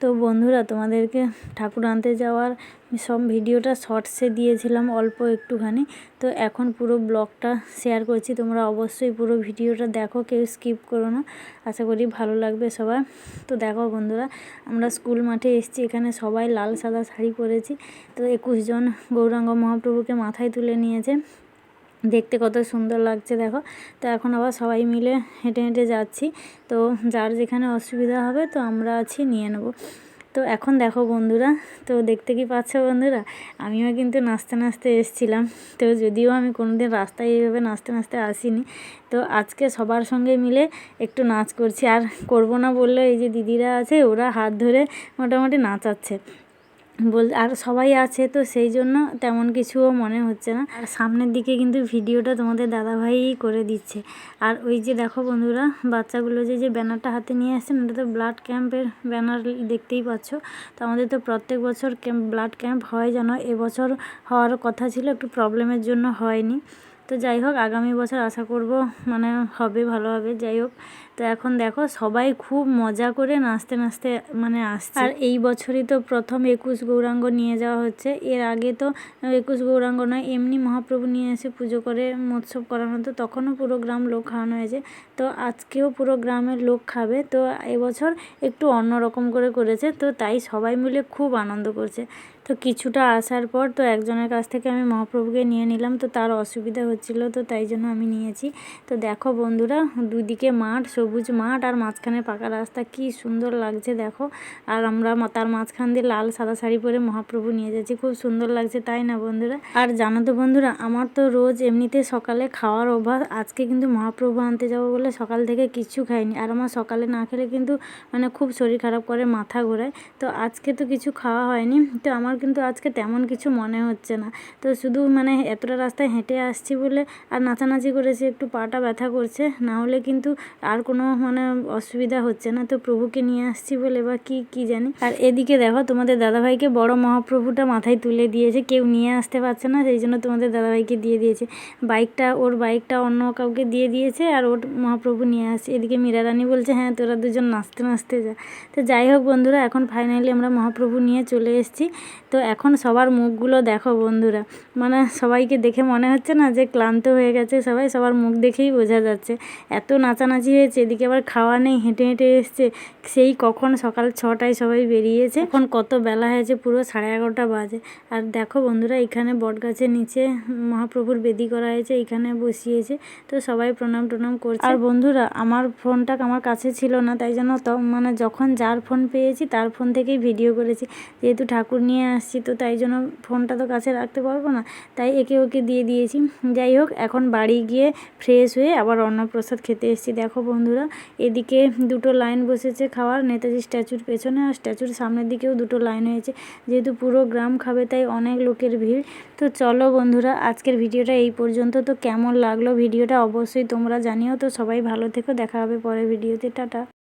তো বন্ধুরা, তোমাদেরকে ঠাকুর আনতে যাওয়ার সব ভিডিওটা শর্টসে দিয়েছিলাম, অল্প একটুখানি। তো এখন পুরো ব্লগটা শেয়ার করছি, তোমরা অবশ্যই পুরো ভিডিওটা দেখো, কেউ স্কিপ করো না। আশা করি ভালো লাগবে সবার। তো দেখো বন্ধুরা, আমরা স্কুল মাঠে এসেছি, এখানে সবাই লাল সাদা শাড়ি পরেছি। তো একুশ জন গৌরাঙ্গ মহাপ্রভুকে মাথায় তুলে নিয়েছে। দেখতে কত সুন্দর লাগছে, দেখো। তো এখন আবার সবাই মিলে হেঁটে হেঁটে যাচ্ছি। তো যার যেখানে অসুবিধা হবে, তো আমরা আছি, নিয়ে নেব। তো এখন দেখো বন্ধুরা, তো দেখতে কি পাচ্ছ বন্ধুরা? আমিও কিন্তু নাচতে নাচতে এসছিলাম। তো যদিও আমি কোনো দিন রাস্তায় এইভাবে নাচতে নাচতে আসিনি, তো আজকে সবার সঙ্গে মিলে একটু নাচ করছি। আর করব না বললে এই যে দিদিরা আছে, ওরা হাত ধরে মোটামুটি নাচাচ্ছে। বল, আর সবাই আছে তো সেই জন্য তেমন কিছুও মনে হচ্ছে না। আর সামনের দিকে কিন্তু ভিডিওটা তোমাদের দাদাভাই করে দিচ্ছে। আর ওই যে দেখো বন্ধুরা, বাচ্চাগুলো যে যে ব্যানারটা হাতে নিয়ে আসছেন ওটা তো ব্লাড ক্যাম্পের ব্যানার দেখতেই পাচ্ছ। তো আমাদের তো প্রত্যেক বছর ক্যাম্প, ব্লাড ক্যাম্প হয় যেন, এবছর হওয়ার কথা ছিল, একটু প্রবলেমের জন্য হয়নি। তো যাই হোক আগামী বছর আশা করব মানে হবে ভালোভাবে যাই হোক। তো এখন দেখো সবাই খুব মজা করে নাচতে নাচতে মানে আসছে। আর এই বছরই তো প্রথম একুশ গৌরাঙ্গ নিয়ে যাওয়া হচ্ছে। এর আগে তো একুশ গৌরাঙ্গ নয় এমনি মহাপ্রভু নিয়ে এসে পুজো করে মৎসব করানো তো তখনও পুরো গ্রাম লোক খাওয়ানো হয়েছে। তো আজকেও পুরো গ্রামের লোক খাবে। তো এবছর একটু অন্যরকম করে করেছে। তো তাই সবাই মিলে খুব আনন্দ করছে। তো কিছুটা আসার পর তো একজনের কাছ থেকে আমি মহাপ্রভুকে নিয়ে নিলাম, তো তার অসুবিধা হচ্ছিল, তো তাই জন্য আমি নিয়েছি। তো দেখো বন্ধুরা, দুদিকে মাঠ, সবুজ মাঠ, আর মাঝখানে পাকা রাস্তা, কি সুন্দর লাগছে দেখো। আর আমরা তার মাঝখান দিয়ে লাল সাদা শাড়ি পরে মহাপ্রভু নিয়ে যাচ্ছি, খুব সুন্দর লাগছে, তাই না বন্ধুরা? আর জানো তো বন্ধুরা, আমার তো রোজ এমনিতে সকালে খাওয়ার অভ্যাস, আজকে কিন্তু মহাপ্রভু আনতে যাব বলে সকাল থেকে কিচ্ছু খাইনি। আর আমার সকালে না খেলে কিন্তু মানে খুব শরীর খারাপ করে, মাথা ঘোরায়। তো আজকে তো কিছু খাওয়া হয়নি, তো আমার কিন্তু আজকে তেমন কিছু মনে হচ্ছে না। তো শুধু মানে এতটা রাস্তায় হেঁটে আসছি বলে আর নাচানাচি করেছি, একটু পাটা ব্যথা করছে, না হলে কিন্তু আর কোনো মানে অসুবিধা হচ্ছে না। তো প্রভুকে নিয়ে আসছি বলে বা কি কি জানি। আর এদিকে দেখো তোমাদের দাদাভাইকে বড় মহাপ্রভুটা মাথায় তুলে দিয়েছে, কেউ নিয়ে আসতে পারছে না, সেই জন্য তোমাদের দাদাভাইকে দিয়ে দিয়েছে। বাইকটা, ওর বাইকটা অন্য কাউকে দিয়ে দিয়েছে আর ওর মহাপ্রভু নিয়ে আসছে। এদিকে মীরা রানী বলছে হ্যাঁ তোরা দুজন নাচতে নাচতে যা। তো যাই হোক বন্ধুরা, এখন ফাইনালি আমরা মহাপ্রভু নিয়ে চলে এসেছি। তো এখন সবার মুখগুলো দেখো বন্ধুরা। মানে সবাইকে দেখে মনে হচ্ছে না যে ক্লান্ত হয়ে গেছে সবাই, সবার মুখ দেখেই বোঝা যাচ্ছে। এত নাচানাচি হয়েছে, এদিকে আবার খাওয়া নেই, হেঁটে হেঁটে এসছে। সেই কখন সকাল ছটায় সবাই বেরিয়েছে, এখন কত বেলা হয়েছে, পুরো সাড়ে এগারোটা বাজে। আর দেখো বন্ধুরা, এখানে বটগাছের নিচে মহাপ্রভুর বেদি করা হয়েছে, এখানে বসিয়েছে। তো সবাই প্রণাম টনাম করছে। আর বন্ধুরা, আমার ফোনটা আমার কাছে ছিল না, তাই জন্য মানে যখন যার ফোন পেয়েছি, তার ফোন থেকেই ভিডিও করেছি। যেহেতু ঠাকুর নিয়ে আসছি, তো তাই জন্য ফোনটা তো কাছে রাখতে পারব না। তাই একে ওকে দিয়ে দিয়েছি। যাই হোক, এখন বাড়ি গিয়ে ফ্রেশ হয়ে আবার অন্নপ্রসাদ খেতে এসেছি। দেখো বন্ধুরা, এদিকে দুটো লাইন বসেছে খাওয়ার, নেতাজি স্ট্যাচুর পেছনে আর স্ট্যাচুর সামনের দিকেও দুটো লাইন হয়েছে। যেহেতু পুরো গ্রাম খাবে, তাই অনেক লোকের ভিড়। তো চলো বন্ধুরা, আজকের ভিডিওটা এই পর্যন্ত। তো কেমন লাগল ভিডিওটা অবশ্যই তোমরা জানিও। তো সবাই ভালো থেকো, দেখা হবে পরের ভিডিওতে। টাটা।